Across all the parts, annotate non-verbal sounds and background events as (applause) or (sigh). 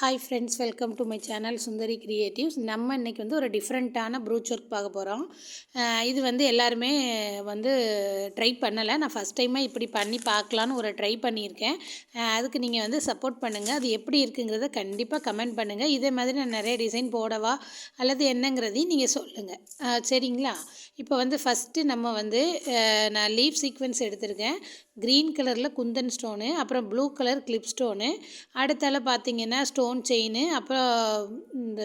Hi friends welcome to my channel Sundari creatives நம்ம இன்றைக்கி வந்து ஒரு டிஃப்ரெண்ட்டான ப்ரூச் ஒர்க் பார்க்க போகிறோம் இது வந்து எல்லாருமே வந்து ட்ரை பண்ணலை. நான் ஃபஸ்ட் டைமாக இப்படி பண்ணி பார்க்கலான்னு ஒரு ட்ரை பண்ணியிருக்கேன். அதுக்கு நீங்கள் வந்து சப்போர்ட் பண்ணுங்கள் அது எப்படி இருக்குங்கிறத கண்டிப்பாக கமெண்ட் பண்ணுங்கள் இதே மாதிரி நான் நிறைய டிசைன் போடவா அல்லது என்னங்கிறதையும் நீங்கள் சொல்லுங்கள் சரிங்களா? இப்போ வந்து ஃபஸ்ட்டு நம்ம வந்து நான் லீஃப் சீக்வன்ஸ் எடுத்திருக்கேன். க்ரீன் கலரில் குந்தன் ஸ்டோனு அப்புறம் ப்ளூ கலர் கிளிப் ஸ்டோனு அடுத்தால பார்த்தீங்கன்னா ஸ்டோன் செயின் அப்புறம் இந்த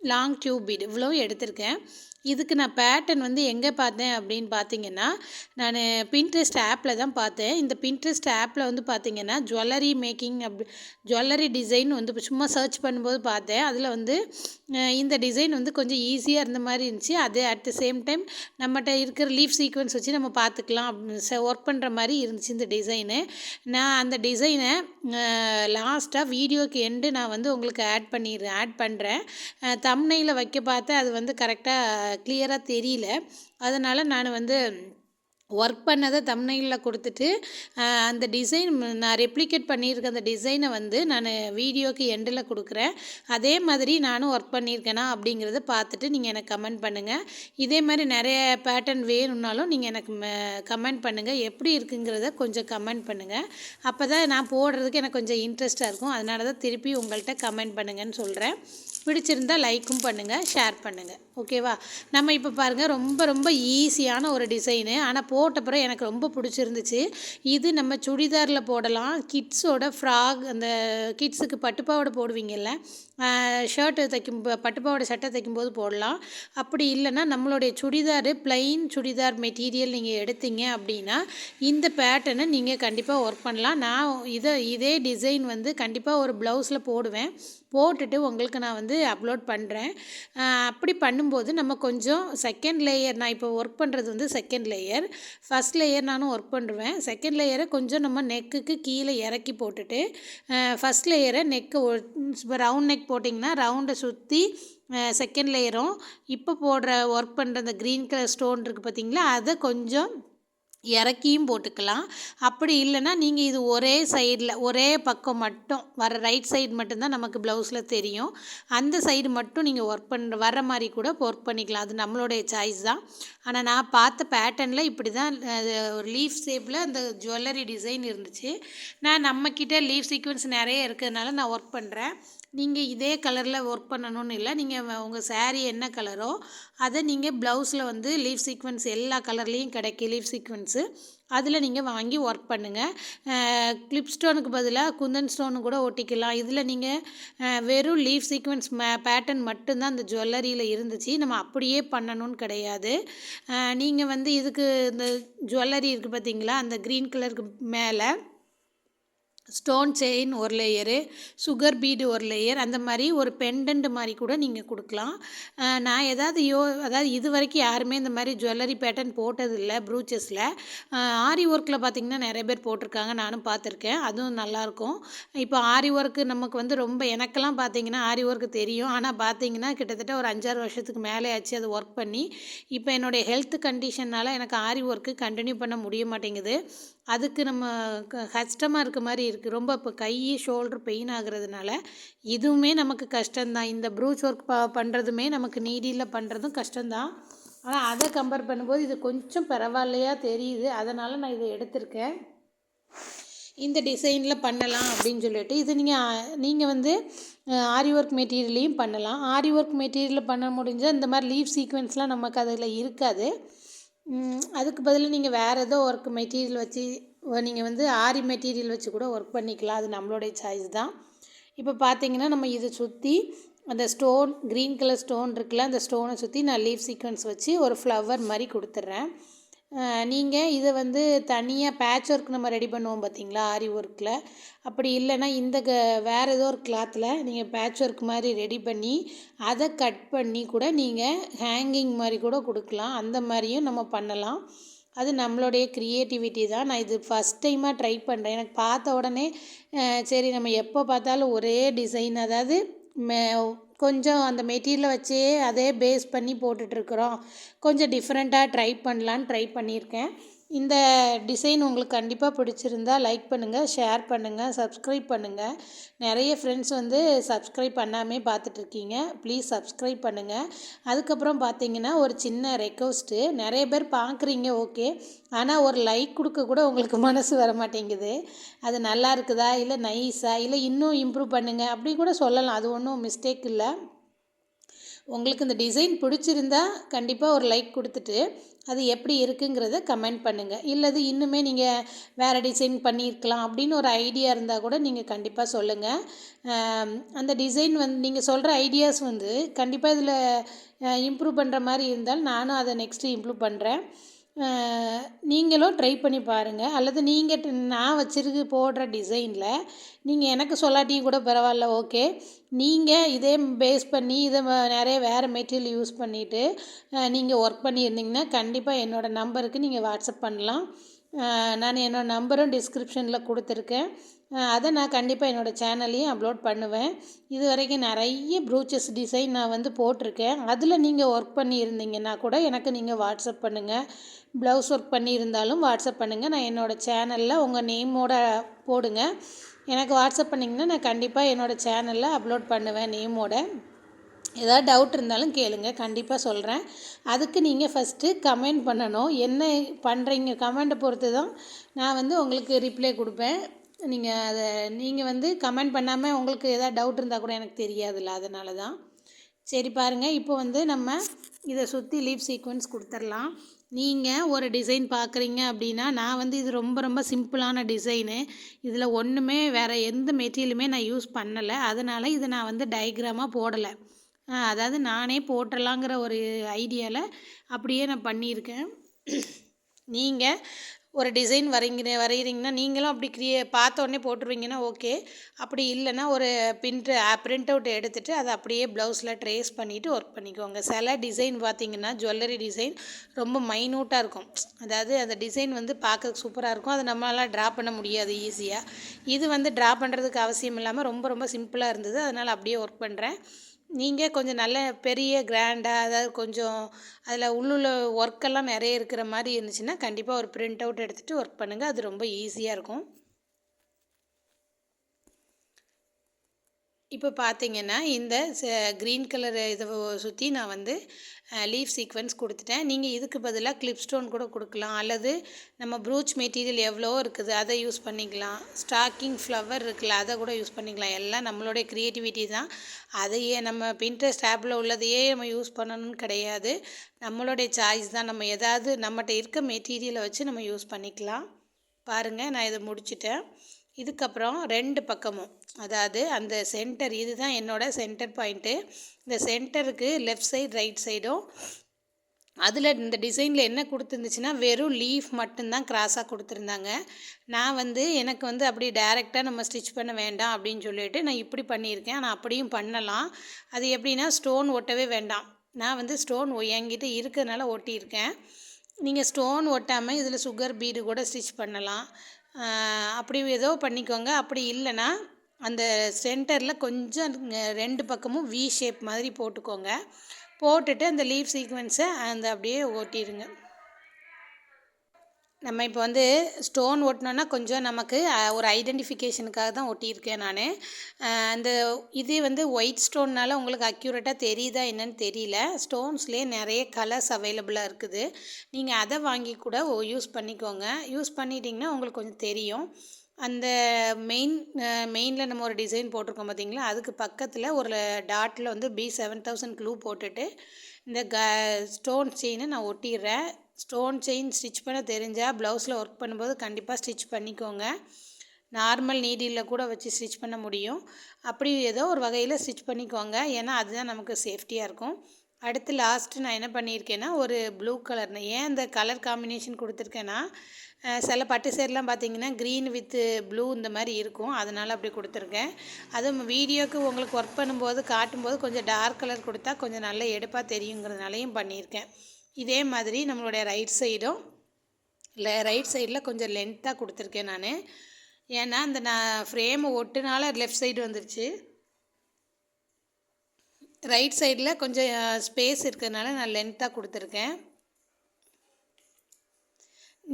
லாங் டியூப் பீடு இவ்வளோ எடுத்திருக்கேன். இதுக்கு நான் பேட்டர்ன் வந்து எங்கே பார்த்தேன் அப்படின்னு பார்த்தீங்கன்னா நான் பின்ட்ரெஸ்ட் ஆப்பில் தான் பார்த்தேன். இந்த பின்ட்ரெஸ்ட் ஆப்பில் வந்து பார்த்தீங்கன்னா ஜுவல்லரி மேக்கிங் அப்படி ஜுவல்லரி டிசைன் வந்து சும்மா சர்ச் பண்ணும்போது பார்த்தேன். அதில் வந்து இந்த டிசைன் வந்து கொஞ்சம் ஈஸியாக இருந்த மாதிரி இருந்துச்சு. அது அட் த சேம் டைம் நம்மகிட்ட இருக்கிற லீஃப் சீக்வன்ஸ் வச்சு நம்ம பார்த்துக்கலாம் ஒர்க் பண்ணுற மாதிரி இருந்துச்சு இந்த டிசைனு நான் அந்த டிசைனை லாஸ்ட்டாக வீடியோக்கு எண்டு நான் வந்து உங்களுக்கு ஆட் பண்ணிடுறேன் ஆட் பண்ணுறேன் தம்னையில் வைக்க பார்த்தேன். அது வந்து கரெக்டாக கிளியராக தெரியல. அதனால் நான் வந்து ஒர்க் பண்ணதை தம்னையில் கொடுத்துட்டு அந்த டிசைன் நான் ரெப்ளிகேட் பண்ணியிருக்க அந்த டிசைனை வந்து நான் வீடியோக்கு எண்டில் கொடுக்குறேன். அதே மாதிரி நானும் ஒர்க் பண்ணியிருக்கேனா அப்படிங்கிறத பார்த்துட்டு நீங்கள் எனக்கு கமெண்ட் பண்ணுங்கள் இதே மாதிரி நிறைய பேட்டர்ன் வேணும்னாலும் நீங்கள் எனக்கு கமெண்ட் பண்ணுங்கள் எப்படி இருக்குங்கிறத கொஞ்சம் கமெண்ட் பண்ணுங்கள் அப்போ தான் நான் போடுறதுக்கு எனக்கு கொஞ்சம் இன்ட்ரெஸ்ட்டாக இருக்கும். அதனால தான் திருப்பி உங்கள்கிட்ட கமெண்ட் பண்ணுங்கன்னு சொல்கிறேன் பிடிச்சிருந்தா லைக்கும் பண்ணுங்கள் ஷேர் பண்ணுங்கள் ஓகேவா நம்ம இப்போ பாருங்கள் ரொம்ப ரொம்ப ஈஸியான ஒரு டிசைனு ஆனால் போட்ட பிறகு எனக்கு ரொம்ப பிடிச்சிருந்துச்சு. இது நம்ம சுடிதாரில் போடலாம். கிட்ஸோட ஃப்ராக் அந்த கிட்ஸுக்கு பட்டுப்பாவோட போடுவீங்கல்ல ஷர்ட்டு தைக்கும் பட்டுப்பாவோட சட்டை தைக்கும்போது போடலாம். அப்படி இல்லைன்னா நம்மளுடைய சுடிதார் plain சுடிதார் மெட்டீரியல் நீங்கள் எடுத்தீங்க அப்படின்னா இந்த பேட்டர்னை நீங்கள் கண்டிப்பாக ஒர்க் பண்ணலாம். நான் இதை இதே டிசைன் வந்து கண்டிப்பாக ஒரு ப்ளவுஸில் போடுவேன். போட்டுட்டு உங்களுக்கு நான் வந்து அப்லோட் பண்ணுறேன் அப்படி பண்ணும்போது நம்ம கொஞ்சம் செகண்ட் லேயர் நான் இப்போ ஒர்க் பண்ணுறது வந்து செகண்ட் லேயர் ஃபஸ்ட் லேயர் நானும் ஒர்க் பண்ணுவேன் செகண்ட் லேயரை கொஞ்சம் நம்ம நெக்குக்கு கீழே இறக்கி போட்டுட்டு ஃபஸ்ட் லேயரை நெக்கு இப்போ ரவுண்ட் நெக் போட்டிங்கன்னா ரவுண்டை சுற்றி செகண்ட் லேயரும் இப்போ போடுற ஒர்க் பண்ணுற அந்த க்ரீன் கலர் ஸ்டோன் இருக்குது பார்த்தீங்களா அதை கொஞ்சம் இறக்கியும் போட்டுக்கலாம். அப்படி இல்லைன்னா நீங்கள் இது ஒரே சைடில் ஒரே பக்கம் மட்டும் வர ரைட் சைடு மட்டும்தான் நமக்கு ப்ளவுஸில் தெரியும். அந்த சைடு மட்டும் நீங்கள் ஒர்க் பண்ணுற வர மாதிரி கூட ஒர்க் பண்ணிக்கலாம். அது நம்மளுடைய சாய்ஸ் தான். ஆனால் நான் பார்த்த பேட்டர்னில் இப்படி தான் அது ஒரு லீஃப் ஷேப்பில் அந்த ஜுவல்லரி டிசைன் இருந்துச்சு. நான் நம்மக்கிட்ட லீஃப் சீக்வன்ஸ் நிறைய இருக்கிறதுனால நான் ஒர்க் பண்ணுறேன் நீங்கள் இதே கலரில் ஒர்க் பண்ணணும்னு இல்லை. நீங்கள் உங்கள் சாரீ என்ன கலரோ அதை நீங்கள் ப்ளவுஸில் வந்து லீஃப் சீக்வன்ஸ் எல்லா கலர்லேயும் கிடைக்கும் லீஃப் சீக்வன்ஸு அதில் நீங்கள் வாங்கி ஒர்க் பண்ணுங்கள் கிளிப் ஸ்டோனுக்கு பதிலாக குந்தன் ஸ்டோனு கூட ஒட்டிக்கலாம். இதில் நீங்கள் வெறும் லீஃப் சீக்வன்ஸ் ம பேட்டர்ன் மட்டும்தான் அந்த ஜுவல்லரியில் இருந்துச்சு. நம்ம அப்படியே பண்ணணும்னு கிடையாது. நீங்கள் வந்து இதுக்கு இந்த ஜுவல்லரி இருக்குது பார்த்தீங்களா அந்த க்ரீன் கலருக்கு மேலே ஸ்டோன் செயின் ஒரு லேயரு சுகர் பீடு ஒரு லேயர் அந்த மாதிரி ஒரு பெண்டன்ட் மாதிரி கூட நீங்கள் கொடுக்கலாம். நான் ஏதாவது யோ அதாவது இது வரைக்கும் யாருமே இந்த மாதிரி ஜுவல்லரி பேட்டர்ன் போட்டதில்லை ப்ரூச்சஸில் ஆரி ஒர்க்கில் பார்த்தீங்கன்னா நிறைய பேர் போட்டிருக்காங்க நானும் பார்த்துருக்கேன் அதுவும் நல்லாயிருக்கும் இப்போ ஆரி ஒர்க்கு நமக்கு வந்து ரொம்ப எனக்கெல்லாம் பார்த்திங்கன்னா ஆரி ஒர்க்கு தெரியும். ஆனால் பார்த்திங்கன்னா கிட்டத்தட்ட ஒரு அஞ்சாறு வருஷத்துக்கு மேலே ஆச்சு அது ஒர்க் பண்ணி இப்போ என்னுடைய ஹெல்த் கண்டிஷன்னால் எனக்கு ஆரி ஒர்க்கு கண்டினியூ பண்ண முடிய மாட்டேங்குது. அதுக்கு நம்ம க- கஷ்டமாக இருக்க மாதிரி இருக்குது ரொம்ப இப்போ கை ஷோல்டர் பெயின் ஆகுறதுனால இதுவுமே நமக்கு கஷ்டம்தான். இந்த ப்ரூச் ஒர்க் ப பண்ணுறதுமே நமக்கு நீடியில் பண்ணுறதும் கஷ்டம்தான். ஆனால் அதை கம்பேர் பண்ணும்போது இது கொஞ்சம் பரவாயில்லையா தெரியுது. அதனால் நான் இதை எடுத்திருக்கேன். இந்த டிசைனில் பண்ணலாம் அப்படின்னு சொல்லிட்டு. இது நீங்கள் நீங்கள் வந்து ஆரி ஒர்க் மெட்டீரியல்லையும் பண்ணலாம். ஆரி ஒர்க் மெட்டீரியலில் பண்ண முடிஞ்சால் இந்த மாதிரி லீவ் சீக்வென்ஸ்லாம் நமக்கு அதில் இருக்காது. அதுக்கு பதிலாக நீங்கள் வேறு ஏதோ ஒர்க் மெட்டீரியல் வச்சு நீங்கள் வந்து ஆரி மெட்டீரியல் வச்சு கூட ஒர்க் பண்ணிக்கலாம். அது நம்மளுடைய சாய்ஸ் தான். இப்போ பார்த்தீங்கன்னா நம்ம இதை சுற்றி அந்த ஸ்டோன் க்ரீன் கலர் ஸ்டோன் இருக்குல்ல அந்த ஸ்டோனை சுற்றி நான் லீஃப் சீக்வன்ஸ் வச்சு ஒரு ஃப்ளவர் மாதிரி கொடுத்துட்றேன். நீங்கள் இதை வந்து தனியாக பேட்ச் ஒர்க் நம்ம ரெடி பண்ணுவோம் பார்த்தீங்களா ஆரி ஒர்க்கில் அப்படி இல்லைன்னா இந்த க வேறு ஏதோ ஒரு கிளாத்தில் நீங்கள் பேட்ச் ஒர்க் மாதிரி ரெடி பண்ணி அதை கட் பண்ணி கூட நீங்கள் ஹேங்கிங் மாதிரி கூட கொடுக்கலாம். அந்த மாதிரியும் நம்ம பண்ணலாம். அது நம்மளுடைய க்ரியேட்டிவிட்டி தான். நான் இது ஃபஸ்ட் டைமாக ட்ரை பண்ணுறேன் எனக்கு பார்த்த உடனே சரி நம்ம எப்போ பார்த்தாலும் ஒரே டிசைன் அதாவது மே கொஞ்சம் அந்த மெட்டீரியலை வச்சே அதே பேஸ் பண்ணி போட்டுட்ருக்குறோம் கொஞ்சம் டிஃப்ரெண்ட்டாக ட்ரை பண்ணலான்னு ட்ரை பண்ணியிருக்கேன். இந்த டிசைன் உங்களுக்கு கண்டிப்பாக பிடிச்சிருந்தா லைக் பண்ணுங்கள் ஷேர் பண்ணுங்கள் சப்ஸ்கிரைப் பண்ணுங்கள் நிறைய ஃப்ரெண்ட்ஸ் வந்து சப்ஸ்கிரைப் பண்ணாமே பார்த்துட்ருக்கீங்க. ப்ளீஸ் சப்ஸ்கிரைப் பண்ணுங்கள் அதுக்கப்புறம் பார்த்தீங்கன்னா ஒரு சின்ன ரெக்வஸ்ட்டு நிறைய பேர் பார்க்குறீங்க ஓகே ஆனால் ஒரு லைக் கொடுக்க கூட உங்களுக்கு (laughs) மனசு வர மாட்டேங்குது. அது நல்லா இருக்குதா? இல்லை நைஸா இல்லை இன்னும் இம்ப்ரூவ் பண்ணுங்கள் அப்படி கூட சொல்லலாம். அது ஒன்றும் மிஸ்டேக் இல்லை. உங்களுக்கு இந்த டிசைன் பிடிச்சிருந்தா கண்டிப்பாக ஒரு லைக் கொடுத்துட்டு அது எப்படி இருக்குங்கிறத கமெண்ட் பண்ணுங்கள் இல்லது இன்னுமே நீங்கள் வேறு டிசைன் பண்ணியிருக்கலாம் அப்படின்னு ஒரு ஐடியா இருந்தால் கூட நீங்கள் கண்டிப்பாக சொல்லுங்கள் அந்த டிசைன் வந்து நீங்கள் சொல்கிற ஐடியாஸ் வந்து கண்டிப்பாக இதில் இம்ப்ரூவ் பண்ணுற மாதிரி இருந்தால் நானும் அதை நெக்ஸ்ட்டு இம்ப்ரூவ் பண்ணுறேன் நீங்களும் ட்ரை பண்ணி பாருங்கள் அல்லது நீங்கள் நான் வச்சுருக்கு போடுற டிசைனில் நீங்கள் எனக்கு சொல்லாட்டியும் கூட பரவாயில்ல ஓகே நீங்கள் இதே பேஸ் பண்ணி இதை நிறைய வேறு மெட்டீரியல் யூஸ் பண்ணிவிட்டு நீங்கள் ஒர்க் பண்ணியிருந்தீங்கன்னா கண்டிப்பாக என்னோடய நம்பருக்கு நீங்கள் வாட்ஸ்அப் பண்ணலாம். நான் என்னோடய நம்பரும் டிஸ்கிரிப்ஷனில் கொடுத்துருக்கேன். அதை நான் கண்டிப்பாக என்னோடய சேனல்லையும் அப்லோட் பண்ணுவேன். இது வரைக்கும் நிறைய ப்ரூச்சஸ் டிசைன் நான் வந்து போட்டிருக்கேன். அதில் நீங்கள் ஒர்க் பண்ணியிருந்தீங்கன்னா கூட எனக்கு நீங்கள் வாட்ஸ்அப் பண்ணுங்கள் ப்ளவுஸ் ஒர்க் பண்ணியிருந்தாலும் வாட்ஸ்அப் பண்ணுங்கள் நான் என்னோடய சேனலில் உங்கள் நேமோட போடுங்க. எனக்கு வாட்ஸ்அப் பண்ணிங்கன்னா நான் கண்டிப்பாக என்னோடய சேனலில் அப்லோட் பண்ணுவேன் நேமோட ஏதாவது டவுட் இருந்தாலும் கேளுங்க. கண்டிப்பாக சொல்கிறேன் அதுக்கு நீங்கள் ஃபஸ்ட்டு கமெண்ட் பண்ணணும். என்ன பண்ணுறீங்க கமெண்ட்டை பொறுத்து தான் நான் வந்து உங்களுக்கு ரிப்ளை கொடுப்பேன். நீங்கள் அதை நீங்கள் வந்து கமெண்ட் பண்ணாமல் உங்களுக்கு எதாவது டவுட் இருந்தால் கூட எனக்கு தெரியாதுல்ல அதனால தான் சரி பாருங்கள் இப்போ வந்து நம்ம இதை சுற்றி லீவ் சீக்வன்ஸ் கொடுத்துர்லாம். நீங்கள் ஒரு டிசைன் பார்க்குறீங்க அப்படின்னா நான் வந்து இது ரொம்ப ரொம்ப சிம்பிளான டிசைனு இதில் ஒன்றுமே வேறு எந்த மெட்டீரியலுமே நான் யூஸ் பண்ணலை. அதனால் இதை நான் வந்து டயக்ராமாக போடலை. அதாவது நானே போட்டலாங்கிற ஒரு ஐடியாவில் அப்படியே நான் பண்ணியிருக்கேன். நீங்கள் ஒரு டிசைன் வரைங்கிற வரைகிறீங்கன்னா நீங்களும் அப்படி க்ரியே பார்த்த உடனே போட்டுருவீங்கன்னா ஓகே அப்படி இல்லைன்னா ஒரு பிரிண்ட் பிரிண்ட் அவுட் எடுத்துகிட்டு அதை அப்படியே ப்ளவுஸில் ட்ரேஸ் பண்ணிவிட்டு ஒர்க் பண்ணிக்கோங்க. சில டிசைன் பார்த்தீங்கன்னா ஜுவல்லரி டிசைன் ரொம்ப மைனூட்டாக இருக்கும். அதாவது அந்த டிசைன் வந்து பார்க்க சூப்பராக இருக்கும். அதை நம்மளால் ட்ரா பண்ண முடியாது ஈஸியாக இது வந்து ட்ரா பண்ணுறதுக்கு அவசியம் இல்லாமல் ரொம்ப ரொம்ப சிம்பிளாக இருந்தது. அதனால் அப்படியே ஒர்க் பண்ணுறேன் நீங்கள் கொஞ்சம் நல்ல பெரிய கிராண்டாக அதாவது கொஞ்சம் அதில் உள்ளுள்ள ஒர்க்கெல்லாம் நிறைய இருக்கிற மாதிரி இருந்துச்சுன்னா கண்டிப்பாக ஒரு பிரிண்ட் அவுட் எடுத்துகிட்டு ஒர்க் பண்ணுங்கள் அது ரொம்ப ஈஸியாக இருக்கும். இப்போ பார்த்தீங்கன்னா இந்த க்ரீன் கலர் இதை சுற்றி நான் வந்து லீஃப் சீக்வன்ஸ் கொடுத்துட்டேன். நீங்கள் இதுக்கு பதிலாக கிளிப் ஸ்டோன் கூட கொடுக்கலாம். அல்லது நம்ம ப்ரூச் மெட்டீரியல் எவ்வளோ இருக்குது அதை யூஸ் பண்ணிக்கலாம். ஸ்டாக்கிங் ஃப்ளவர் இருக்குல்ல அதை கூட யூஸ் பண்ணிக்கலாம். எல்லாம் நம்மளுடைய க்ரியேட்டிவிட்டி தான். அதையே நம்ம பின்ட்ரெஸ்ட் ஆப்பில் உள்ளதையே நம்ம யூஸ் பண்ணணும்னு கிடையாது. நம்மளுடைய சாய்ஸ் தான். நம்ம எதாவது நம்மகிட்ட இருக்க மெட்டீரியலை வச்சு நம்ம யூஸ் பண்ணிக்கலாம். பாருங்கள் நான் இதை முடிச்சிட்டேன். இதுக்கப்புறம் ரெண்டு பக்கமும். அதாவது அந்த சென்டர் இதுதான் என்னோடய சென்டர் பாயிண்ட்டு இந்த சென்டருக்கு லெஃப்ட் சைடு ரைட் சைடும் அதில் இந்த டிசைனில் என்ன கொடுத்துருந்துச்சுன்னா வெறும் லீஃப் மட்டும்தான் கிராஸாக கொடுத்துருந்தாங்க. நான் வந்து எனக்கு வந்து அப்படி டேரெக்டாக நம்ம ஸ்டிச் பண்ண வேண்டாம் அப்படின்னு சொல்லிட்டு நான் இப்படி பண்ணியிருக்கேன். ஆனால் அப்படியும் பண்ணலாம். அது எப்படின்னா ஸ்டோன் ஒட்டவே வேண்டாம். நான் வந்து ஸ்டோன் என்கிட்ட இருக்கிறதுனால ஒட்டியிருக்கேன். நீங்கள் ஸ்டோன் ஒட்டாமல் இதில் சுகர் பீடு கூட ஸ்டிச் பண்ணலாம். அப்படி ஏதோ பண்ணிக்கோங்க. அப்படி இல்லைன்னா அந்த சென்டரில் கொஞ்சம் ரெண்டு பக்கமும் வி ஷேப் மாதிரி போட்டுக்கோங்க. போட்டுட்டு அந்த லீவ் சீக்வன்ஸை அந்த அப்படியே ஓட்டிடுங்க. நம்ம இப்போ வந்து ஸ்டோன் ஒட்டினோன்னா கொஞ்சம் நமக்கு ஒரு ஐடென்டிஃபிகேஷனுக்காக தான் ஒட்டியிருக்கேன் நான். அந்த இதே வந்து ஒயிட் ஸ்டோன்னால் உங்களுக்கு அக்யூரேட்டாக தெரியுதா என்னன்னு தெரியல. ஸ்டோன்ஸ்லேயே நிறைய கலர்ஸ் அவைலபிளாக இருக்குது. நீங்கள் அதை வாங்கி கூட யூஸ் பண்ணிக்கோங்க. யூஸ் பண்ணிட்டிங்கன்னா உங்களுக்கு கொஞ்சம் தெரியும். அந்த மெயின் மெயினில் நம்ம ஒரு டிசைன் போட்டிருக்கோம் பார்த்தீங்களா அதுக்கு பக்கத்தில் ஒரு டாட்டில் வந்து பி செவன் தௌசண்ட் க்ளூ போட்டுட்டு இந்த க ஸ்டோன் செயினை நான் ஒட்டிடுறேன். ஸ்டோன் செயின் ஸ்டிச் பண்ண தெரிஞ்சால் ப்ளவுஸில் ஒர்க் பண்ணும்போது கண்டிப்பாக ஸ்டிச் பண்ணிக்கோங்க. நார்மல் நீடியில் கூட வச்சு ஸ்டிச் பண்ண முடியும். அப்படி ஏதோ ஒரு வகையில் ஸ்டிச் பண்ணிக்கோங்க. ஏன்னா அதுதான் நமக்கு சேஃப்டியாக இருக்கும். அடுத்து லாஸ்ட்டு நான் என்ன பண்ணியிருக்கேன்னா ஒரு ப்ளூ கலர் ஏன் இந்த கலர் காம்பினேஷன் கொடுத்துருக்கேன்னா சில பட்டு சேரெலாம் பார்த்தீங்கன்னா க்ரீன் வித்து ப்ளூ இந்த மாதிரி இருக்கும். அதனால் அப்படி கொடுத்துருக்கேன். அதுவும் வீடியோக்கு உங்களுக்கு ஒர்க் பண்ணும்போது காட்டும்போது கொஞ்சம் டார்க் கலர் கொடுத்தா கொஞ்சம் நல்ல எடுப்பாக தெரியுங்கிறதுனாலையும் பண்ணியிருக்கேன். இதே மாதிரி நம்மளுடைய ரைட் சைடும் இல்லை ரைட் சைடில் கொஞ்சம் லென்த்தாக கொடுத்துருக்கேன் நான். ஏன்னா அந்த நான் ஃப்ரேமை ஒட்டுனால லெஃப்ட் சைடு வந்துருச்சு. ரைட் சைடில் கொஞ்சம் ஸ்பேஸ் இருக்கிறதுனால நான் லென்த்தாக கொடுத்துருக்கேன்.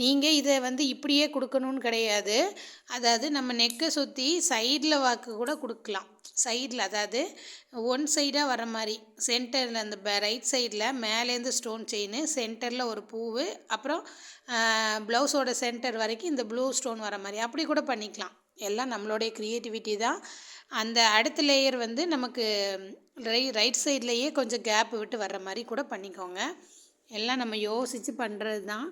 நீங்கள் இதை வந்து இப்படியே கொடுக்கணுன்னு கிடையாது. அதாவது நம்ம நெக்கை சுற்றி சைடில் வாக்கு கூட கொடுக்கலாம். சைடில் அதாவது ஒன் சைடாக வர மாதிரி சென்டரில் அந்த ரைட் சைடில் மேலேருந்து ஸ்டோன் செயின் சென்டரில் ஒரு பூவு அப்புறம் ப்ளவுஸோட சென்டர் வரைக்கும் இந்த ப்ளூ ஸ்டோன் வர மாதிரி. அப்படி கூட பண்ணிக்கலாம். எல்லாம் நம்மளுடைய க்ரியேட்டிவிட்டி தான். அந்த அடுத்த லேயர் வந்து நமக்கு ரை ரைட் சைட்லேயே கொஞ்சம் கேப் விட்டு வர்ற மாதிரி கூட பண்ணிக்கோங்க. எல்லாம் நம்ம யோசித்து பண்ணுறது தான்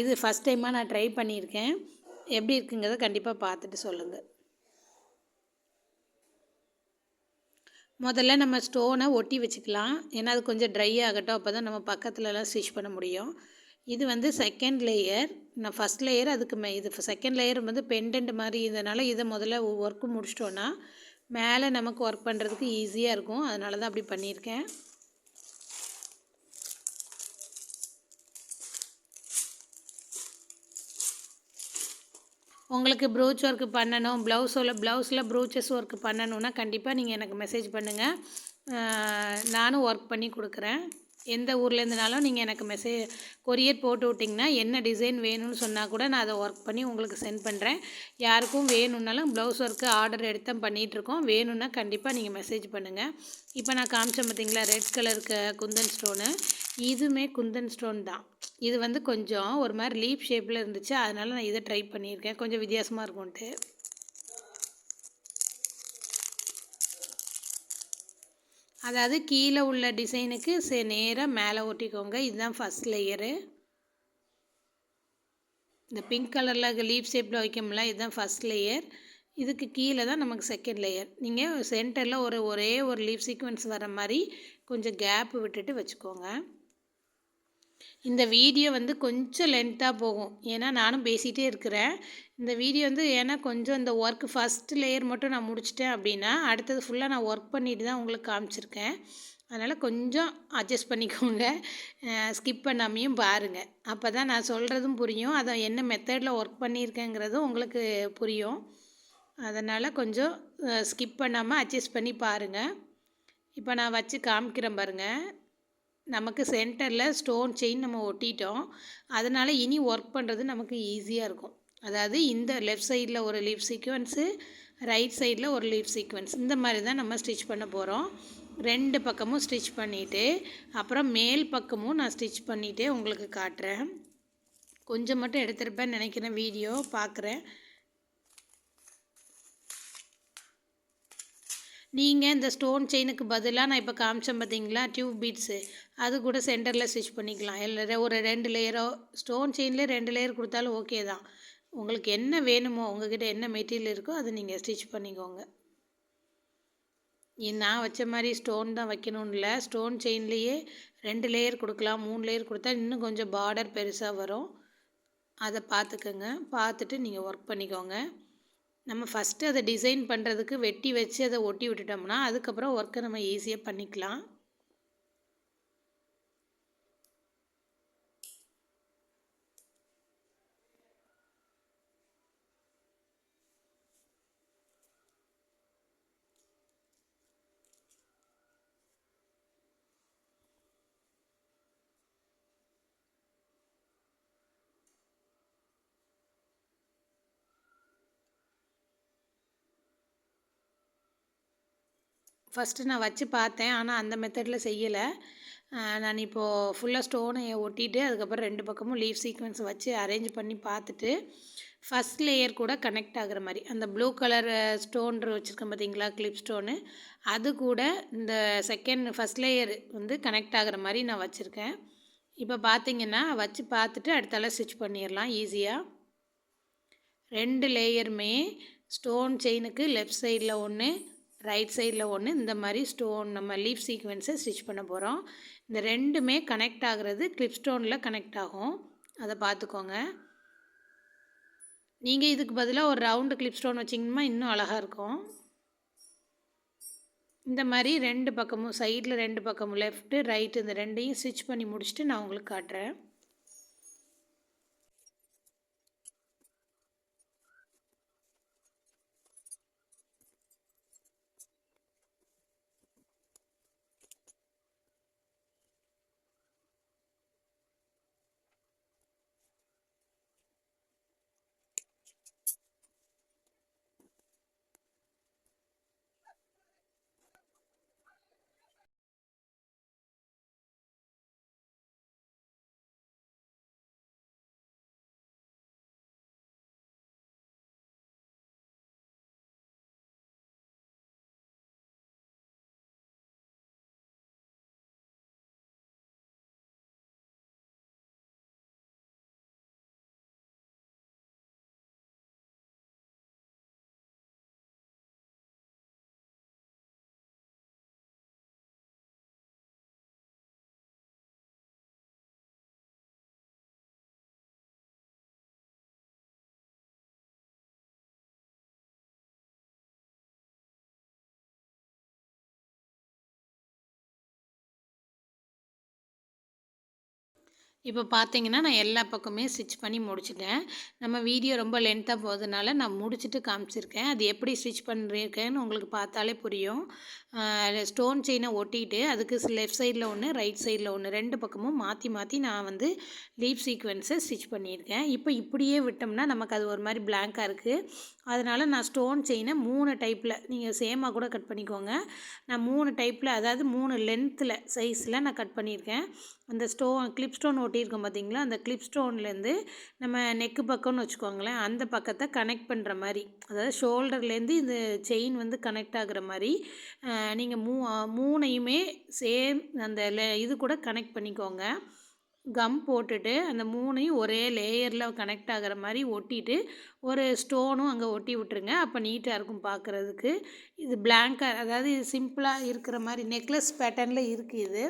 இது ஃபஸ்ட் டைமாக நான் ட்ரை பண்ணியிருக்கேன். எப்படி இருக்குங்கிறத கண்டிப்பாக பார்த்துட்டு சொல்லுங்கள் முதல்ல நம்ம ஸ்டோனை ஒட்டி வச்சுக்கலாம். ஏன்னா அது கொஞ்சம் ட்ரை ஆகட்டும் அப்போ தான் நம்ம பக்கத்துலலாம் ஸ்டிச் பண்ண முடியும். இது வந்து செகண்ட் லேயர் நான் ஃபஸ்ட் லேயர் அதுக்கு மே இது செகண்ட் லேயர் வந்து பெண்டன்ட் மாதிரி இதனால் இதை முதல்ல ஒர்க்கு முடிச்சிட்டோன்னா மேலே நமக்கு ஒர்க் பண்ணுறதுக்கு ஈஸியாக இருக்கும். அதனால தான் அப்படி பண்ணியிருக்கேன். உங்களுக்கு ப்ரூச் ஒர்க்கு பண்ணணும் ப்ளவுஸில் ப்ளவுஸில் ப்ரூச்சஸ் ஒர்க்கு பண்ணணுன்னா கண்டிப்பாக நீங்கள் எனக்கு மெசேஜ் பண்ணுங்கள் நானும் ஒர்க் பண்ணி கொடுக்குறேன். எந்த ஊர்லேருந்துனாலும் நீங்கள் எனக்கு மெசேஜ் கொரியர் போட்டு விட்டிங்கன்னா என்ன டிசைன் வேணும்னு சொன்னால் கூட நான் அதை ஒர்க் பண்ணி உங்களுக்கு சென்ட் பண்ணுறேன் யாருக்கும் வேணும்னாலும் ப்ளவுஸ் ஒர்க்கு ஆர்டர் எடுத்து பண்ணிகிட்ருக்கோம் வேணும்னா கண்டிப்பாக நீங்கள் மெசேஜ் பண்ணுங்கள் இப்போ நான் காமிச்சேன் பார்த்தீங்களா ரெட் கலருக்கு குந்தன் ஸ்டோனு இதுவுமே குந்தன் ஸ்டோன் தான். இது வந்து கொஞ்சம் ஒரு மாதிரி லீப் ஷேப்பில் இருந்துச்சு. அதனால் நான் இதை ட்ரை பண்ணியிருக்கேன். கொஞ்சம் வித்தியாசமாக இருக்கும்ன்ட்டு. அதாவது கீழே உள்ள டிசைனுக்கு சே நேராக மேலே ஒட்டிக்கோங்க. இதுதான் ஃபஸ்ட் லேயரு இந்த பிங்க் கலரில் லீப் ஷேப்பில் வைக்கோம்ல இதுதான் ஃபஸ்ட் லேயர் இதுக்கு கீழே தான் நமக்கு செகண்ட் லேயர் நீங்கள் சென்டரில் ஒரு ஒரே ஒரு லீப் சீக்வன்ஸ் வர மாதிரி கொஞ்சம் கேப் விட்டுட்டு வச்சுக்கோங்க. இந்த வீடியோ வந்து கொஞ்சம் லென்த்தாக போகும். ஏன்னா நானும் பேசிகிட்டே இருக்கிறேன். இந்த வீடியோ வந்து ஏன்னா கொஞ்சம் இந்த ஒர்க் ஃபஸ்ட் லேயர் மட்டும் நான் முடிச்சிட்டேன் அப்படின்னா அடுத்தது ஃபுல்லாக நான் ஒர்க் பண்ணிட்டு தான் உங்களுக்கு காமிச்சிருக்கேன். அதனால் கொஞ்சம் அட்ஜஸ்ட் பண்ணிக்கோங்க. ஸ்கிப் பண்ணாமையும் பாருங்கள் அப்போ தான் நான் சொல்கிறதும் புரியும். அதை என்ன மெத்தடில் ஒர்க் பண்ணியிருக்கேங்கிறதும் உங்களுக்கு புரியும். அதனால் கொஞ்சம் ஸ்கிப் பண்ணாமல் அட்ஜஸ்ட் பண்ணி பாருங்கள் இப்போ நான் வச்சு காமிக்கிறேன் பாருங்கள் நமக்கு சென்டரில் ஸ்டோன் செயின் நம்ம ஒட்டிட்டோம். அதனால் இனி ஒர்க் பண்ணுறது நமக்கு ஈஸியாக இருக்கும். அதாவது இந்த லெஃப்ட் சைடில் ஒரு லீஃப் சீக்வன்ஸு ரைட் சைடில் ஒரு லீஃப் சீக்வன்ஸ் இந்த மாதிரி தான் நம்ம ஸ்டிச் பண்ண போகிறோம் ரெண்டு பக்கமும் ஸ்டிச் பண்ணிவிட்டு அப்புறம் மேல் பக்கமும் நான் ஸ்டிச் பண்ணிவிட்டு உங்களுக்கு காட்டுறேன். கொஞ்சம் மட்டும் எடுத்துருப்பேன் நினைக்கிறேன் வீடியோ பார்க்குறேன் நீங்கள் இந்த ஸ்டோன் செயினுக்கு பதிலாக நான் இப்போ காமிச்சேன் பார்த்தீங்களா டியூப் பீட்ஸு அது கூட சென்டரில் ஸ்டிச் பண்ணிக்கலாம். இல்லை ஒரு ரெண்டு லேயரோ ஸ்டோன் செயின்லேயே ரெண்டு லேயர் கொடுத்தாலும் ஓகே தான். உங்களுக்கு என்ன வேணுமோ உங்ககிட்ட என்ன மெட்டீரியல் இருக்கோ அதை நீங்கள் ஸ்டிச் பண்ணிக்கோங்க. நான் வச்ச மாதிரி ஸ்டோன் தான் வைக்கணும்னு இல்லை. ஸ்டோன் செயின்லேயே ரெண்டு லேயர் கொடுக்கலாம் மூணு லேயர் கொடுத்தா இன்னும் கொஞ்சம் பார்டர் பெருசாக வரும். அதை பார்த்துக்கோங்க பார்த்துட்டு நீங்கள் ஒர்க் பண்ணிக்கோங்க. நம்ம ஃபஸ்ட்டு அதை டிசைன் பண்ணுறதுக்கு வெட்டி வச்சு அதை ஒட்டி விட்டுட்டோம்னா அதுக்கப்புறம் ஒர்க்கை நம்ம ஈஸியாக பண்ணிக்கலாம். ஃபஸ்ட்டு நான் வச்சு பார்த்தேன். ஆனால் அந்த மெத்தடில் செய்யலை. நான் இப்போது ஃபுல்லாக ஸ்டோனை ஒட்டிட்டு அதுக்கப்புறம் ரெண்டு பக்கமும் லீஃப் சீக்வன்ஸ் வச்சு அரேஞ்ச் பண்ணி பார்த்துட்டு ஃபஸ்ட் லேயர் கூட கனெக்ட் ஆகுற மாதிரி. அந்த ப்ளூ கலர் ஸ்டோன் வச்சுருக்கேன் பார்த்தீங்களா கிளிப் ஸ்டோனு அது கூட இந்த செகண்ட் ஃபஸ்ட் லேயர் வந்து கனெக்ட் ஆகிற மாதிரி நான் வச்சுருக்கேன். இப்போ பார்த்தீங்கன்னா வச்சு பார்த்துட்டு அடுத்தால ஸ்டிச் பண்ணிடலாம். ஈஸியாக ரெண்டு லேயருமே ஸ்டோன் செயினுக்கு லெஃப்ட் சைடில் ஒன்று ரைட் சைடில் ஒன்று இந்த மாதிரி ஸ்டோன் நம்ம லீஃப் சீக்வென்ஸை ஸ்டிச் பண்ண போகிறோம் இந்த ரெண்டுமே கனெக்ட் ஆகிறது கிளிப் ஸ்டோனில் கனெக்ட் ஆகும். அதை பார்த்துக்கோங்க. நீங்கள் இதுக்கு பதிலாக ஒரு ரவுண்டு கிளிப் ஸ்டோன் வச்சிங்கன்னா இன்னும் அழகாக இருக்கும். இந்த மாதிரி ரெண்டு பக்கமும் சைடில் ரெண்டு பக்கமும் லெஃப்ட்டு ரைட்டு இந்த ரெண்டையும் ஸ்டிச் பண்ணி முடிச்சுட்டு நான் உங்களுக்கு காட்டுறேன். இப்போ பார்த்தீங்கன்னா நான் எல்லா பக்கமே ஸ்டிச் பண்ணி முடிச்சிட்டேன். நம்ம வீடியோ ரொம்ப லென்த்தாக போகிறதுனால நான் முடிச்சுட்டு காமிச்சிருக்கேன். அது எப்படி ஸ்டிச் பண்ணுறேன்னு உங்களுக்கு பார்த்தாலே புரியும். ஸ்டோன் செயினை ஒட்டிட்டு அதுக்கு லெஃப்ட் சைடில் ஒன்று ரைட் சைடில் ஒன்று ரெண்டு பக்கமும் மாற்றி மாற்றி நான் வந்து லீப் சீக்வன்ஸை ஸ்டிச் பண்ணியிருக்கேன். இப்போ இப்படியே விட்டோம்னா நமக்கு அது ஒரு மாதிரி பிளாங்காக இருக்குது அதனால் நான் ஸ்டோன் செயினை மூணு டைப்பில் நீங்கள் சேமாக கூட கட் பண்ணிக்கோங்க. நான் மூணு டைப்பில் அதாவது மூணு லென்த்தில் சைஸில் நான் கட் பண்ணியிருக்கேன். அந்த ஸ்டோன் கிளிப் ஸ்டோன் ஒட்டியிருக்கோம் பார்த்தீங்களா? அந்த கிளிப் ஸ்டோன்லேருந்து நம்ம நெக்கு பக்கம்னு வச்சுக்கோங்களேன் அந்த பக்கத்தை கனெக்ட் பண்ணுற மாதிரி அதாவது ஷோல்டர்லேருந்து இந்த செயின் வந்து கனெக்ட் ஆகுற மாதிரி நீங்கள் மூ மூணையுமே சேம் அந்த இது கூட கனெக்ட் பண்ணிக்கோங்க. கம் போட்டுட்டு அந்த மூணையும் ஒரே லேயரில் கனெக்ட் ஆகிற மாதிரி ஒட்டிட்டு ஒரு ஸ்டோனும் அங்கே ஒட்டி விட்டுருங்க. அப்போ நீட்டாக இருக்கும் பார்க்குறதுக்கு இது பிளாங்காக அதாவது இது சிம்பிளாக இருக்கிற மாதிரி நெக்லஸ் பேட்டர்னில் இருக்குது இது.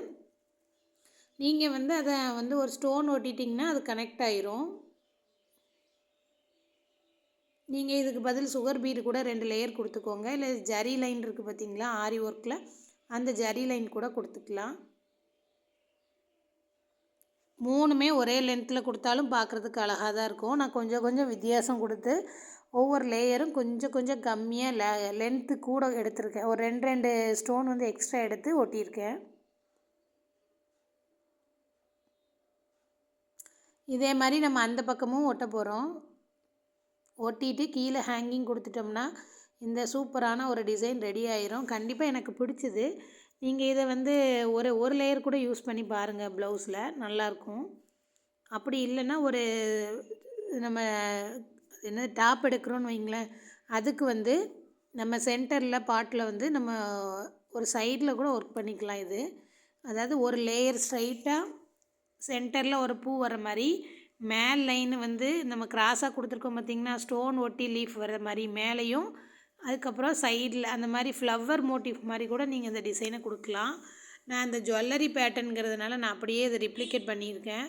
நீங்கள் வந்து அதை வந்து ஒரு ஸ்டோன் ஒட்டிட்டிங்கன்னா அது கனெக்ட் ஆயிரும். நீங்கள் இதுக்கு பதில் சுகர் பீடு கூட ரெண்டு லேயர் கொடுத்துக்கோங்க. இல்லை ஜரி லைன் இருக்குது பார்த்தீங்களா ஆரி ஒர்க்கில் அந்த ஜரி லைன் கூட கொடுத்துக்கலாம். மூணுமே ஒரே லென்த்தில் கொடுத்தாலும் பார்க்குறதுக்கு அழகாக தான் இருக்கும். நான் கொஞ்சம் கொஞ்சம் வித்தியாசம் கொடுத்து ஒவ்வொரு லேயரும் கொஞ்சம் கொஞ்சம் கம்மியாக லே லென்த்து கூட எடுத்திருக்கேன். ஒரு ரெண்டு ரெண்டு ஸ்டோன் வந்து எக்ஸ்ட்ரா எடுத்து ஒட்டியிருக்கேன். இதே மாதிரி நம்ம அந்த பக்கமும் ஒட்ட போகிறோம் ஒட்டிட்டு கீழே ஹேங்கிங் கொடுத்துட்டோம்னா இந்த சூப்பரான ஒரு டிசைன் ரெடி ஆயிரும். கண்டிப்பாக எனக்கு பிடிச்சிது. நீங்கள் இதை வந்து ஒரு ஒரு லேயர் கூட யூஸ் பண்ணி பாருங்கள் ப்ளவுஸில் நல்லாயிருக்கும் அப்படி இல்லைன்னா ஒரு நம்ம என்ன டாப் எடுக்கிறோன்னு வைங்களேன். அதுக்கு வந்து நம்ம சென்டரில் பாட்டில் வந்து நம்ம ஒரு சைடில் கூட ஒர்க் பண்ணிக்கலாம் இது. அதாவது ஒரு லேயர் ஸ்ட்ரைட்டாக சென்டரில் ஒரு பூ வர மாதிரி மேல் லைன் வந்து நம்ம கிராஸாக கொடுத்துருக்கோம் பார்த்திங்கன்னா ஸ்டோன் ஒட்டி லீஃப் வர மாதிரி மேலேயும் அதுக்கப்புறம் சைடில் அந்த மாதிரி ஃப்ளவர் மோட்டிவ் மாதிரி கூட நீங்கள் இந்த டிசைனை கொடுக்கலாம். நான் இந்த ஜுவல்லரி பேட்டர்னுங்கிறதுனால நான் அப்படியே இதை ரிப்ளிகேட் பண்ணியிருக்கேன்.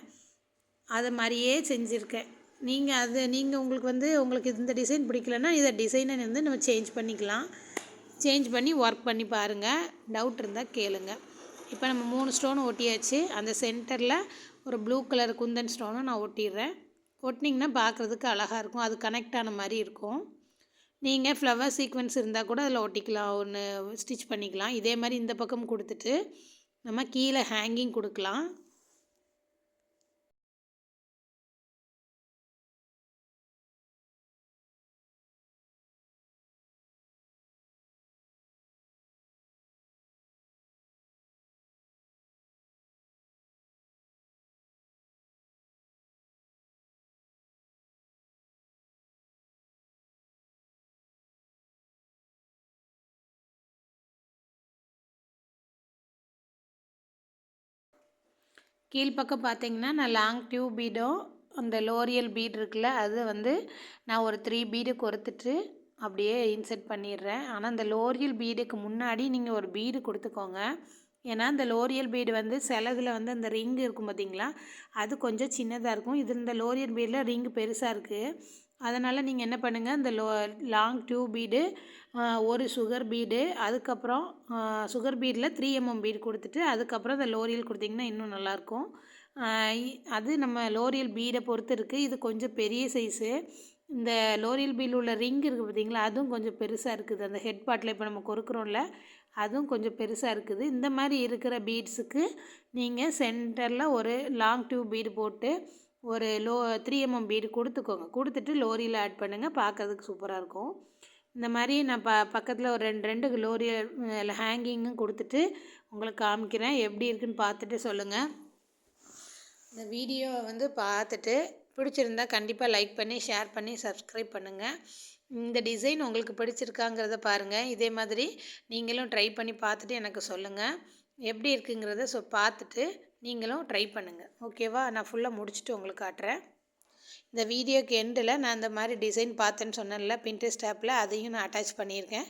அது மாதிரியே செஞ்சுருக்கேன். நீங்கள் அது நீங்கள் உங்களுக்கு வந்து உங்களுக்கு இந்த டிசைன் பிடிக்கலன்னா இதை டிசைனை வந்து நம்ம சேஞ்ச் பண்ணிக்கலாம். சேஞ்ச் பண்ணி ஒர்க் பண்ணி பாருங்கள் டவுட் இருந்தால் கேளுங்கள் இப்போ நம்ம மூணு ஸ்டோன் ஒட்டியாச்சு. அந்த சென்டரில் ஒரு ப்ளூ கலர் குந்தன் ஸ்டோனும் நான் ஒட்டிடுறேன். ஒட்டினிங்கன்னா பார்க்குறதுக்கு அழகாக இருக்கும். அது கனெக்ட் ஆன மாதிரி இருக்கும். நீங்கள் ஃப்ளவர் சீக்வன்ஸ் இருந்தால் கூட அதில் ஒட்டிக்கலாம். ஒன்று ஸ்டிச் பண்ணிக்கலாம். இதே மாதிரி இந்த பக்கம் கொடுத்துட்டு நம்ம கீழே ஹேங்கிங் கொடுக்கலாம். கீழ்ப்பக்கம் பார்த்தீங்கன்னா நான் லாங் டியூப் பீடும் அந்த லோரியல் பீட் இருக்குல்ல அது வந்து நான் ஒரு த்ரீ பீடு கொடுத்துட்டு அப்படியே இன்செர்ட் பண்ணிடுறேன். ஆனால் அந்த லோரியல் பீடுக்கு முன்னாடி நீங்கள் ஒரு பீடு கொடுத்துக்கோங்க. ஏன்னா இந்த லோரியல் பீடு வந்து சிலதில் வந்து அந்த ரிங் இருக்கும் பார்த்தீங்களா அது கொஞ்சம் சின்னதாக இருக்கும். இது இந்த லோரியல் பீடில் ரிங் பெருசாக இருக்குது அதனால் நீங்கள் என்ன பண்ணுங்கள் இந்த லோ லாங் டியூப் பீடு ஒரு சுகர் பீடு அதுக்கப்புறம் சுகர் பீடில் த்ரீ எம்எம் பீடு கொடுத்துட்டு அதுக்கப்புறம் இந்த லோரியல் கொடுத்திங்கன்னா இன்னும் நல்லாயிருக்கும். அது நம்ம லோரியல் பீடை பொறுத்து இருக்குது இது கொஞ்சம் பெரிய சைஸு. இந்த லோரியல் பீல் உள்ள ரிங் இருக்குது பார்த்தீங்களா அதுவும் கொஞ்சம் பெருசாக இருக்குது. அந்த ஹெட் பாட்டில் இப்போ நம்ம கொடுக்குறோம்ல அதுவும் கொஞ்சம் பெருசாக இருக்குது. இந்த மாதிரி இருக்கிற பீட்ஸுக்கு நீங்கள் சென்டரில் ஒரு லாங் டியூப் பீடு போட்டு ஒரு லோ த்ரீ எம்எம் பீடு கொடுத்துக்கோங்க. கொடுத்துட்டு லோரியில் ஆட் பண்ணுங்கள் பார்க்கறதுக்கு சூப்பராக இருக்கும். இந்த மாதிரி நான் ப பக்கத்தில் ஒரு ரெண்டு ரெண்டு லோரியில் ஹேங்கிங்கும் கொடுத்துட்டு உங்களுக்கு காமிக்கிறேன். எப்படி இருக்குன்னு பார்த்துட்டு சொல்லுங்கள் இந்த வீடியோவை வந்து பார்த்துட்டு பிடிச்சிருந்தா கண்டிப்பாக லைக் பண்ணி ஷேர் பண்ணி சப்ஸ்கிரைப் பண்ணுங்கள் இந்த டிசைன் உங்களுக்கு பிடிச்சிருக்காங்கிறத பாருங்கள் இதே மாதிரி நீங்களும் ட்ரை பண்ணி பார்த்துட்டு எனக்கு சொல்லுங்கள் எப்படி இருக்குங்கிறத ஸோ பார்த்துட்டு நீங்களும் ட்ரை பண்ணுங்கள் ஓகேவா நான் ஃபுல்லாக முடிச்சுட்டு உங்களுக்கு காட்டுறேன். இந்த வீடியோக்கு எண்டில் நான் இந்த மாதிரி டிசைன் பார்த்தேன்னு சொன்னேன்ல பின்ட்ரெஸ்ட் ஆப்பில் அதையும் நான் அட்டாச் பண்ணியிருக்கேன்.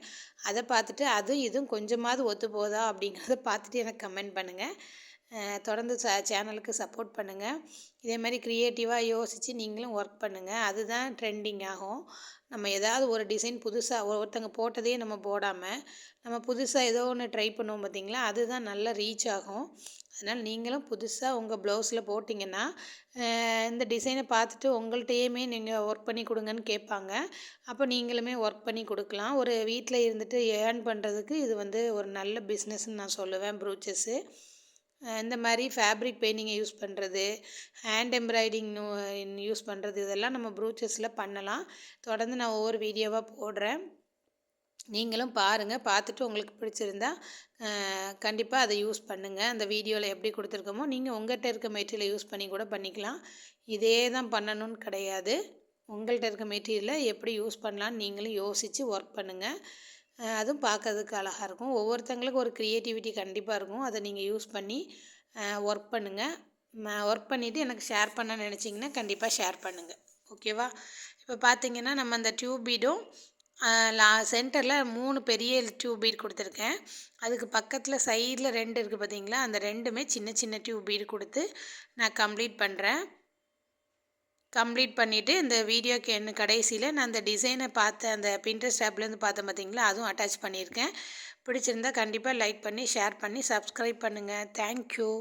அதை பார்த்துட்டு அதுவும் இதுவும் கொஞ்சமாவது ஒத்து போதா அப்படிங்கிறத பார்த்துட்டு எனக்கு கமெண்ட் பண்ணுங்கள் தொடர்ந்து ச சேனலுக்கு சப்போர்ட் பண்ணுங்கள் இதே மாதிரி க்ரியேட்டிவாக யோசித்து நீங்களும் ஒர்க் பண்ணுங்கள் அதுதான் ட்ரெண்டிங் ஆகும். நம்ம ஏதாவது ஒரு டிசைன் புதுசாக ஒருத்தங்க போட்டதே நம்ம போடாமல் நம்ம புதுசாக ஏதோ ஒன்று ட்ரை பண்ணுவோம் பார்த்தீங்களா அதுதான் நல்லா ரீச் ஆகும். அதனால் நீங்களும் புதுசாக உங்கள் ப்ளவுஸில் போட்டிங்கன்னா இந்த டிசைனை பார்த்துட்டு உங்கள்கிட்டயுமே நீங்கள் ஒர்க் பண்ணி கொடுங்கன்னு கேட்பாங்க. அப்போ நீங்களுமே ஒர்க் பண்ணி கொடுக்கலாம். ஒரு வீட்டில் இருந்துட்டு ஏர்ன் பண்ணுறதுக்கு இது வந்து ஒரு நல்ல பிஸ்னஸ்ன்னு நான் சொல்லுவேன் ப்ரூச்சஸ்ஸு இந்த மாதிரி ஃபேப்ரிக் பெயிண்டிங்கை யூஸ் பண்ணுறது ஹேண்ட் எம்ப்ராய்டிங் யூஸ் பண்ணுறது இதெல்லாம் நம்ம ப்ரூச்சஸில் பண்ணலாம். தொடர்ந்து நான் ஒவ்வொரு வீடியோவாக போடுறேன். நீங்களும் பாருங்கள் பார்த்துட்டு உங்களுக்கு பிடிச்சிருந்தா கண்டிப்பாக அதை யூஸ் பண்ணுங்கள் அந்த வீடியோவில் எப்படி கொடுத்துருக்கோமோ நீங்கள் உங்கள்கிட்ட இருக்க மெட்டீரியலை யூஸ் பண்ணி கூட பண்ணிக்கலாம். இதே தான் பண்ணணும்னு கிடையாது. உங்கள்கிட்ட இருக்க மெட்டீரியலை எப்படி யூஸ் பண்ணலான்னு நீங்களும் யோசித்து ஒர்க் பண்ணுங்கள் அதுவும் பார்க்கறதுக்கு அழகாக இருக்கும். ஒவ்வொருத்தங்களுக்கு ஒரு க்ரியேட்டிவிட்டி கண்டிப்பாக இருக்கும். அதை நீங்கள் யூஸ் பண்ணி ஒர்க் பண்ணுங்கள் ஒர்க் பண்ணிவிட்டு எனக்கு ஷேர் பண்ண நினச்சிங்கன்னா கண்டிப்பாக ஷேர் பண்ணுங்கள் ஓகேவா இப்போ பார்த்தீங்கன்னா நம்ம அந்த டியூப் பீடும் லா சென்டரில் மூணு பெரிய டியூப் பீட் கொடுத்துருக்கேன். அதுக்கு பக்கத்தில் சைடில் ரெண்டு இருக்குது பார்த்தீங்களா அந்த ரெண்டுமே சின்ன சின்ன டியூப் பீடு கொடுத்து நான் கம்ப்ளீட் பண்ணுறேன் கம்ப்ளீட் பண்ணிவிட்டு இந்த வீடியோக்கு என்ன கடைசியில் நான் அந்த டிசைனை பார்த்த அந்த பின்ட்ரெஸ்ட் ஆப்லேருந்து பார்த்தேன் பார்த்தீங்களா? அதுவும் அட்டாச் பண்ணியிருக்கேன். பிடிச்சிருந்தா கண்டிப்பாக லைக் பண்ணி ஷேர் பண்ணி சப்ஸ்கிரைப் பண்ணுங்கள் தேங்க்யூ